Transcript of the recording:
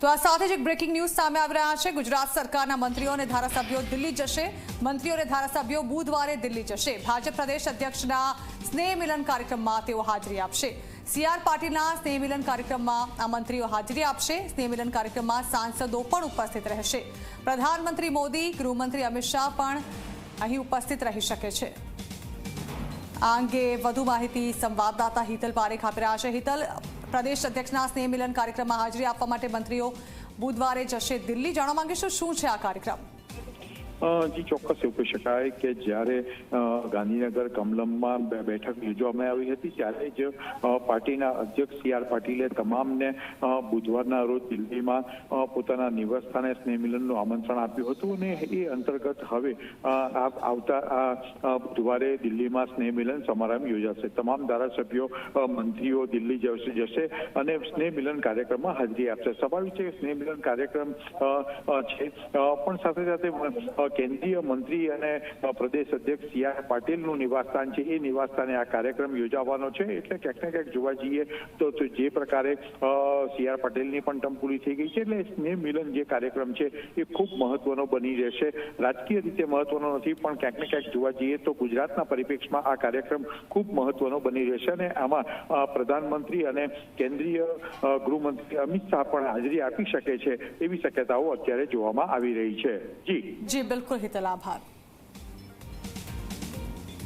તો આ સાથે જ એક બ્રેકિંગ ન્યૂઝ સામે આવી રહ્યા છે. ગુજરાત સરકારના મંત્રીઓ અને ધારાસભ્યો દિલ્હી જશે. મંત્રીઓ અને ધારાસભ્યો બુધવારે દિલ્હી જશે. ભાજપ પ્રદેશ અધ્યક્ષના સ્નેહ મિલન કાર્યક્રમમાં તેઓ હાજરી આપશે. સીઆર પાટીલના સ્નેહ મિલન કાર્યક્રમમાં આ મંત્રીઓ હાજરી આપશે. સ્નેહ મિલન કાર્યક્રમમાં સાંસદો પણ ઉપસ્થિત રહેશે. પ્રધાનમંત્રી મોદી, ગૃહમંત્રી અમિત શાહ પણ અહીં ઉપસ્થિત રહી શકે છે. આ અંગે વધુ માહિતી સંવાદદાતા હિતલ પારેખ આપી રહ્યા છે. હિતલ પ્રદેશ અધ્યક્ષના સ્નેહ મિલન કાર્યક્રમમાં હાજરી આપવા માટે મંત્રીઓ બુધવારે જશે દિલ્હી. જાણવા માંગીશું શું છે આ કાર્યક્રમ? જી, ચોક્કસ એવું કહી શકાય કે જ્યારે ગાંધીનગર કમલમમાં બેઠક યોજવામાં આવી હતી, ત્યારે જ પાર્ટીના અધ્યક્ષ સી આર પાટીલે તમામને બુધવારના રોજ દિલ્હીમાં પોતાના નિવાસસ્થાને સ્નેહ મિલનનું આમંત્રણ આપ્યું હતું અને એ અંતર્ગત હવે આવતા બુધવારે દિલ્હીમાં સ્નેહ મિલન સમારંભ યોજાશે. તમામ ધારાસભ્યો મંત્રીઓ દિલ્હી જશે જશે અને સ્નેહ મિલન કાર્યક્રમમાં હાજરી આપશે. સ્વાભાવિક છે કે સ્નેહ મિલન કાર્યક્રમ છે. પણ સાથે સાથે કેન્દ્રીય મંત્રી અને પ્રદેશ અધ્યક્ષ સી આર પાટીલનું નિવાસસ્થાન છે. એ નિવાસસ્થાને આ કાર્યક્રમ યોજાવાનો છે. એટલે ક્યાંક ને ક્યાંક જોવા જઈએ તો જે પ્રકારે સી આર પાટીલની પણ ટર્મ પૂરી થઈ ગઈ છે. એટલે સ્નેહ મિલન જે કાર્યક્રમ છે એ ખૂબ મહત્વનો બની રહેશે. રાજકીય રીતે મહત્વનો નથી, પણ ક્યાંક ને ક્યાંક જોવા જઈએ તો ગુજરાતના પરિપ્રેક્ષમાં આ કાર્યક્રમ ખૂબ મહત્વનો બની રહેશે. અને આમાં પ્રધાનમંત્રી અને કેન્દ્રીય ગૃહમંત્રી અમિત શાહ પણ હાજરી આપી શકે છે, એવી શક્યતાઓ અત્યારે જોવામાં આવી રહી છે. જી. જી બિલકુલ હિતલ આભાર